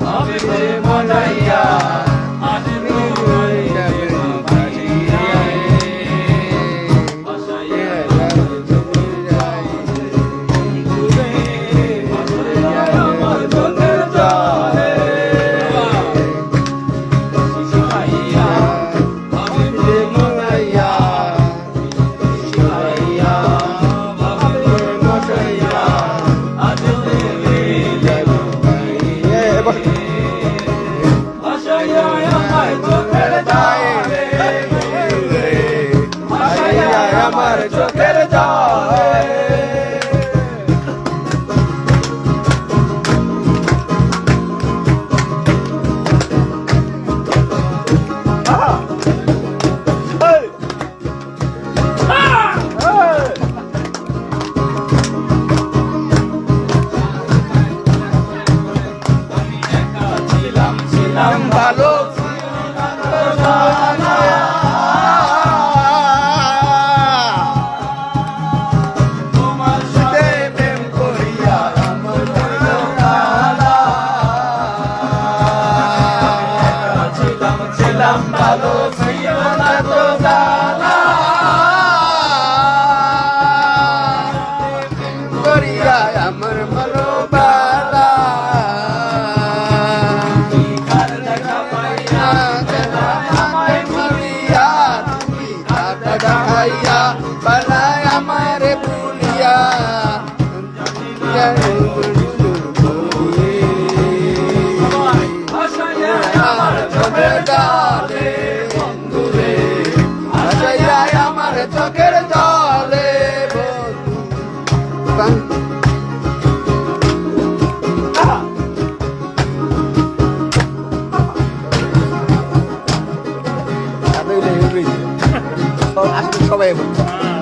i'll be Maria. আমার চোখে Samba lo, Samba lo, Samba সবাই বলছে